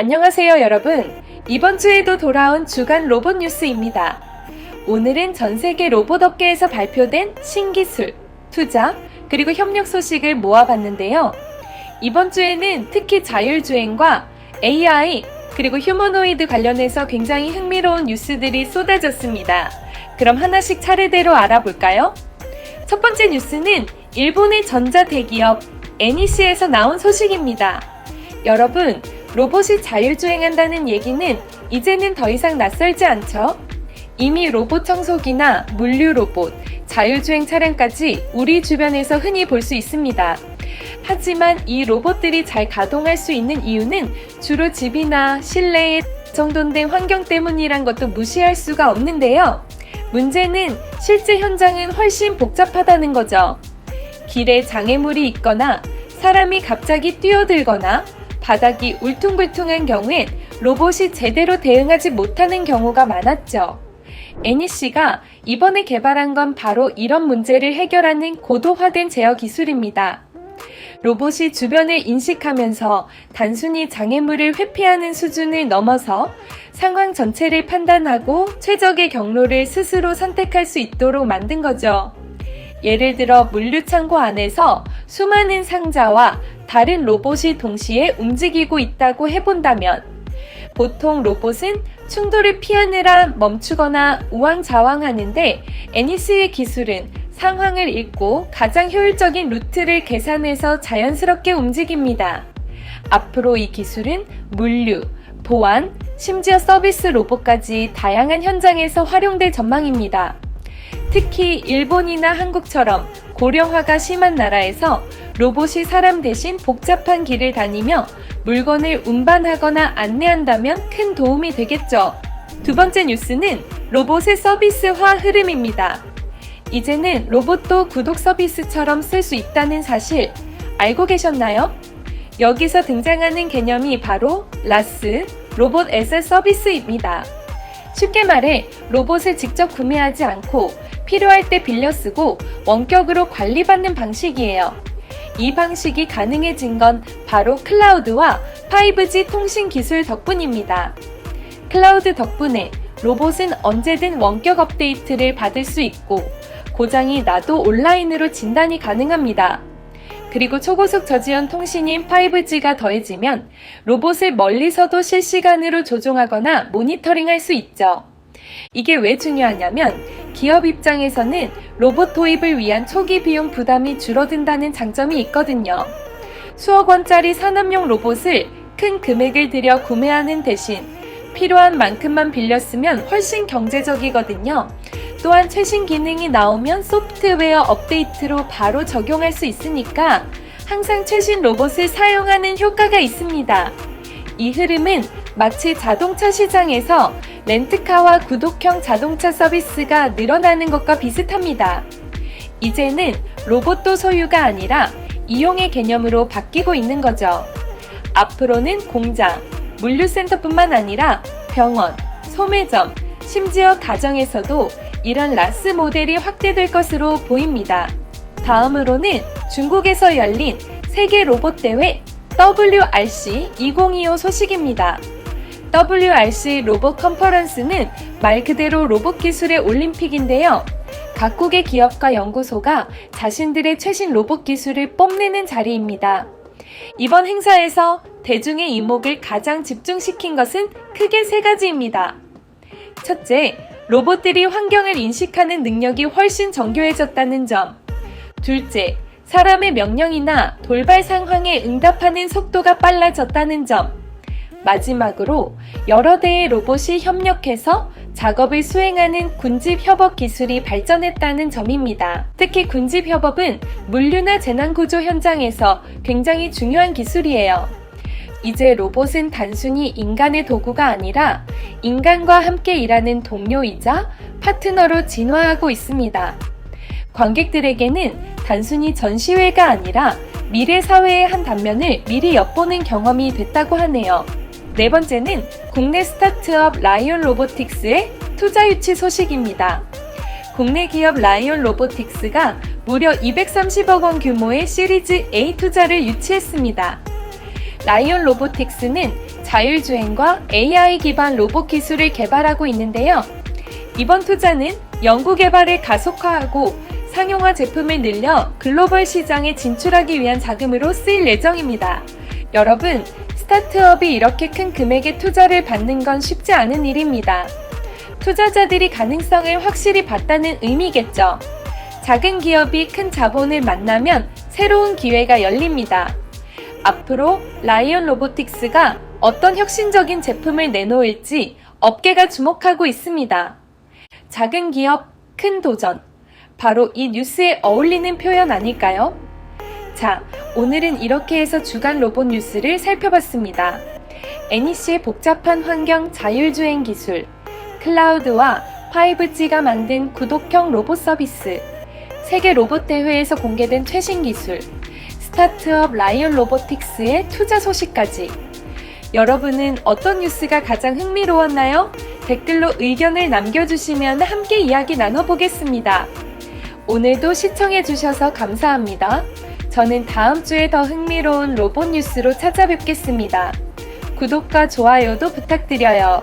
안녕하세요, 여러분. 이번 주에도 돌아온 주간 로봇 뉴스입니다. 오늘은 전 세계 로봇 업계에서 발표된 신기술, 투자, 그리고 협력 소식을 모아봤는데요. 이번 주에는 특히 자율주행과 AI, 그리고 휴머노이드 관련해서 굉장히 흥미로운 뉴스들이 쏟아졌습니다. 그럼 하나씩 차례대로 알아볼까요? 첫 번째 뉴스는 일본의 전자 대기업 NEC에서 나온 소식입니다. 여러분, 로봇이 자율주행한다는 얘기는 이제는 더 이상 낯설지 않죠? 이미 로봇 청소기나 물류 로봇, 자율주행 차량까지 우리 주변에서 흔히 볼 수 있습니다. 하지만 이 로봇들이 잘 가동할 수 있는 이유는 주로 집이나 실내에 정돈된 환경 때문이란 것도 무시할 수가 없는데요. 문제는 실제 현장은 훨씬 복잡하다는 거죠. 길에 장애물이 있거나 사람이 갑자기 뛰어들거나 바닥이 울퉁불퉁한 경우엔 로봇이 제대로 대응하지 못하는 경우가 많았죠. NEC가 이번에 개발한 건 바로 이런 문제를 해결하는 고도화된 제어 기술입니다. 로봇이 주변을 인식하면서 단순히 장애물을 회피하는 수준을 넘어서 상황 전체를 판단하고 최적의 경로를 스스로 선택할 수 있도록 만든 거죠. 예를 들어 물류창고 안에서 수많은 상자와 다른 로봇이 동시에 움직이고 있다고 해본다면 보통 로봇은 충돌을 피하느라 멈추거나 우왕좌왕 하는데 애니스의 기술은 상황을 읽고 가장 효율적인 루트를 계산해서 자연스럽게 움직입니다. 앞으로 이 기술은 물류, 보안, 심지어 서비스 로봇까지 다양한 현장에서 활용될 전망입니다. 특히 일본이나 한국처럼 고령화가 심한 나라에서 로봇이 사람 대신 복잡한 길을 다니며 물건을 운반하거나 안내한다면 큰 도움이 되겠죠. 두 번째 뉴스는 로봇의 서비스화 흐름입니다. 이제는 로봇도 구독 서비스처럼 쓸 수 있다는 사실 알고 계셨나요? 여기서 등장하는 개념이 바로 라스, 로봇 에셋 서비스입니다. 쉽게 말해 로봇을 직접 구매하지 않고 필요할 때 빌려 쓰고 원격으로 관리받는 방식이에요. 이 방식이 가능해진 건 바로 클라우드와 5G 통신 기술 덕분입니다. 클라우드 덕분에 로봇은 언제든 원격 업데이트를 받을 수 있고 고장이 나도 온라인으로 진단이 가능합니다. 그리고 초고속 저지연 통신인 5G가 더해지면 로봇을 멀리서도 실시간으로 조종하거나 모니터링 할 수 있죠. 이게 왜 중요하냐면 기업 입장에서는 로봇 도입을 위한 초기 비용 부담이 줄어든다는 장점이 있거든요. 수억 원짜리 산업용 로봇을 큰 금액을 들여 구매하는 대신 필요한 만큼만 빌려 쓰면 훨씬 경제적이거든요. 또한 최신 기능이 나오면 소프트웨어 업데이트로 바로 적용할 수 있으니까 항상 최신 로봇을 사용하는 효과가 있습니다. 이 흐름은 마치 자동차 시장에서 렌트카와 구독형 자동차 서비스가 늘어나는 것과 비슷합니다. 이제는 로봇도 소유가 아니라 이용의 개념으로 바뀌고 있는 거죠. 앞으로는 공장, 물류센터뿐만 아니라 병원, 소매점, 심지어 가정에서도 이런 라스 모델이 확대될 것으로 보입니다. 다음으로는 중국에서 열린 세계 로봇 대회 WRC 2025 소식입니다. WRC 로봇 컨퍼런스는 말 그대로 로봇 기술의 올림픽인데요. 각국의 기업과 연구소가 자신들의 최신 로봇 기술을 뽐내는 자리입니다. 이번 행사에서 대중의 이목을 가장 집중시킨 것은 크게 세 가지입니다. 첫째, 로봇들이 환경을 인식하는 능력이 훨씬 정교해졌다는 점. 둘째, 사람의 명령이나 돌발 상황에 응답하는 속도가 빨라졌다는 점. 마지막으로 여러 대의 로봇이 협력해서 작업을 수행하는 군집 협업 기술이 발전했다는 점입니다. 특히 군집 협업은 물류나 재난 구조 현장에서 굉장히 중요한 기술이에요. 이제 로봇은 단순히 인간의 도구가 아니라 인간과 함께 일하는 동료이자 파트너로 진화하고 있습니다. 관객들에게는 단순히 전시회가 아니라 미래 사회의 한 단면을 미리 엿보는 경험이 됐다고 하네요. 네 번째는 국내 스타트업 라이온 로보틱스의 투자 유치 소식입니다. 국내 기업 라이온 로보틱스가 무려 230억 원 규모의 시리즈 A 투자를 유치했습니다. 라이온 로보틱스는 자율주행과 AI 기반 로봇 기술을 개발하고 있는데요. 이번 투자는 연구 개발을 가속화하고 상용화 제품을 늘려 글로벌 시장에 진출하기 위한 자금으로 쓰일 예정입니다. 여러분, 스타트업이 이렇게 큰 금액의 투자를 받는 건 쉽지 않은 일입니다. 투자자들이 가능성을 확실히 봤다는 의미겠죠. 작은 기업이 큰 자본을 만나면 새로운 기회가 열립니다. 앞으로 라이온 로보틱스가 어떤 혁신적인 제품을 내놓을지 업계가 주목하고 있습니다. 작은 기업, 큰 도전. 바로 이 뉴스에 어울리는 표현 아닐까요? 자, 오늘은 이렇게 해서 주간 로봇 뉴스를 살펴봤습니다. NEC의 복잡한 환경 자율주행 기술, 클라우드와 5G가 만든 구독형 로봇 서비스, 세계 로봇 대회에서 공개된 최신 기술, 스타트업 라이온 로보틱스의 투자 소식까지. 여러분은 어떤 뉴스가 가장 흥미로웠나요? 댓글로 의견을 남겨주시면 함께 이야기 나눠보겠습니다. 오늘도 시청해주셔서 감사합니다. 저는 다음 주에 더 흥미로운 로봇 뉴스로 찾아뵙겠습니다. 구독과 좋아요도 부탁드려요.